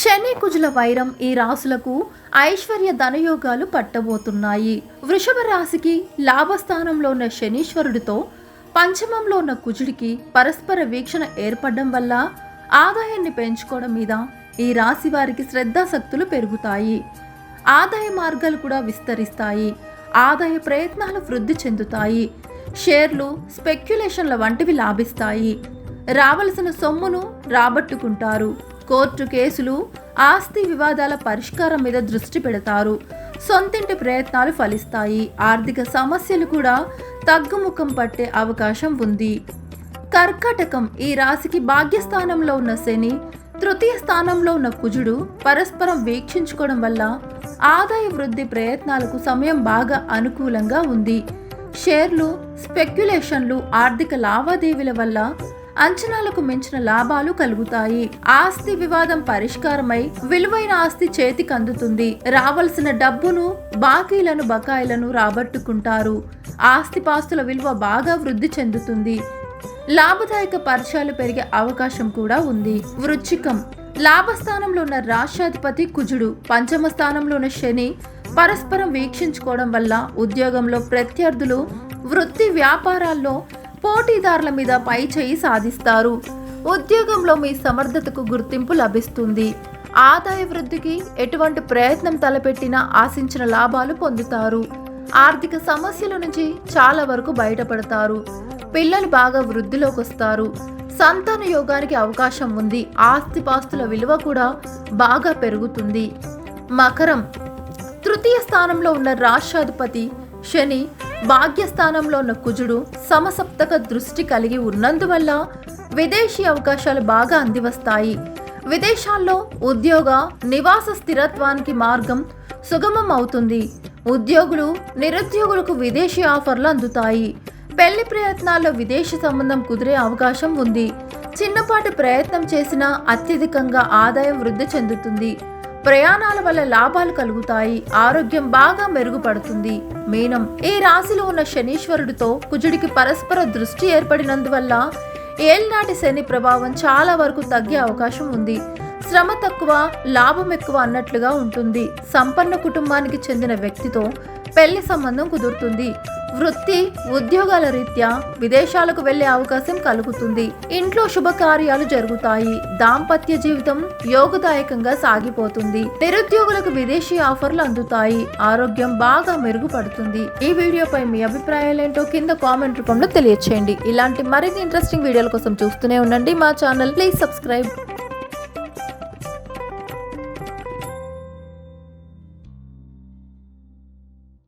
శని కుజుల వైరం ఈ రాసులకు ఐశ్వర్య ధనయోగాలు పట్టబోతున్నాయి. వృషభ రాశికి లాభస్థానంలో ఉన్న శనీశ్వరుడితో పంచమంలో ఉన్న కుజుడికి పరస్పర వీక్షణ ఏర్పడడం వల్ల ఆదాయాన్ని పెంచుకోవడం మీద ఈ రాశి వారికి శ్రద్ధాశక్తులు పెరుగుతాయి. ఆదాయ మార్గాలు కూడా విస్తరిస్తాయి. ఆదాయ ప్రయత్నాలు వృద్ధి చెందుతాయి. షేర్లు స్పెక్యులేషన్ల వంటివి లాభిస్తాయి. రావలసిన సొమ్మును రాబట్టుకుంటారు. కోర్టు కేసులు ఆస్తి వివాదాల పరిష్కారం మీద దృష్టి పెడతారు. సొంతింటి ప్రయత్నాలు ఫలిస్తాయి. ఆర్థిక సమస్యలు కూడా తగ్గుముఖం పట్టే అవకాశం ఉంది. కర్కటకం ఈ రాశికి భాగ్యస్థానంలో ఉన్న శని తృతీయ స్థానంలో ఉన్న కుజుడు పరస్పరం వీక్షించుకోవడం వల్ల ఆదాయ వృద్ధి ప్రయత్నాలకు సమయం బాగా అనుకూలంగా ఉంది. షేర్లు స్పెక్యులేషన్లు ఆర్థిక లావాదేవీల వల్ల అంచనాలకు మించిన లాభాలు కలుగుతాయి. ఆస్తి వివాదం పరిష్కారమై విలువైన ఆస్తి చేతికి అందుతుంది. రావలసిన డబ్బును బాకీలను బకాయిలను రాబట్టుకుంటారు. ఆస్తిపాస్తుల విలువ బాగా వృద్ధి చెందుతుంది. లాభదాయక పరిచయాలు పెరిగే అవకాశం కూడా ఉంది. వృచ్చికం. లాభస్థానంలో ఉన్న రాష్ట్రాధిపతి కుజుడు పంచమ స్థానంలో ఉన్న శని పరస్పరం వీక్షించుకోవడం వల్ల ఉద్యోగంలో ప్రత్యర్థులు వృత్తి వ్యాపారాల్లో పోటీదారుల మీద పై చేయి సాధిస్తారు. ఉద్యోగంలో మీ సమర్థతకు గుర్తింపు లభిస్తుంది. ఆదాయ వృద్ధికి ఎటువంటి ప్రయత్నం తలపెట్టినా ఆశించిన లాభాలు పొందుతారు. ఆర్థిక సమస్యల నుంచి చాలా వరకు బయటపడతారు. పిల్లలు బాగా వృద్ధిలోకి వస్తారు. సంతాన యోగానికి అవకాశం ఉంది. ఆస్తిపాస్తుల విలువ కూడా బాగా పెరుగుతుంది. మకరం తృతీయ స్థానంలో ఉన్న రాష్ట్రాధిపతి శని భాగ్యస్థానంలో ఉన్న కుజుడు సమసప్తక దృష్టి కలిగి ఉన్నందువల్ల విదేశీ అవకాశాలు బాగా అందివస్తాయి. విదేశాల్లో ఉద్యోగ నివాస స్థిరత్వానికి మార్గం సుగమం అవుతుంది. ఉద్యోగులు నిరుద్యోగులకు విదేశీ ఆఫర్లు అందుతాయి. పెళ్ళి ప్రయత్నాల్లో విదేశీ సంబంధం కుదిరే అవకాశం ఉంది. చిన్నపాటి ప్రయత్నం చేసినా అత్యధికంగా ఆదాయం వృద్ధి చెందుతుంది. ప్రయాణాల వల్ల లాభాలు కలుగుతాయి ఆరోగ్యం బాగా మెరుగుపడుతుంది. మీనం ఈ రాశిలో ఉన్న శనీశ్వరుడితో కుజుడికి పరస్పర దృష్టి ఏర్పడినందువల్ల ఏళ్నాటి శని ప్రభావం చాలా వరకు తగ్గే అవకాశం ఉంది. శ్రమ తక్కువ లాభం ఎక్కువ అన్నట్లుగా ఉంటుంది. సంపన్న కుటుంబానికి చెందిన వ్యక్తితో పెళ్ళి సంబంధం కుదురుతుంది. వృత్తి ఉద్యోగాల రీత్యా విదేశాలకు వెళ్ళే అవకాశం కలుగుతుంది. ఇంట్లో శుభకార్యాలు జరుగుతాయి. దాంపత్య జీవితం యోగదాయకంగా సాగిపోతుంది. నిరుద్యోగులకు విదేశీ ఆఫర్లు అందుతాయి. ఆరోగ్యం బాగా మెరుగుపడుతుంది. ఈ వీడియోపై మీ అభిప్రాయాలేంటో కింద కామెంట్ రూపంలో తెలియచేయండి. ఇలాంటి మరిన్ని ఇంట్రెస్టింగ్ వీడియోల కోసం చూస్తూనే ఉండండి. మా ఛానల్ ప్లీజ్ సబ్స్క్రైబ్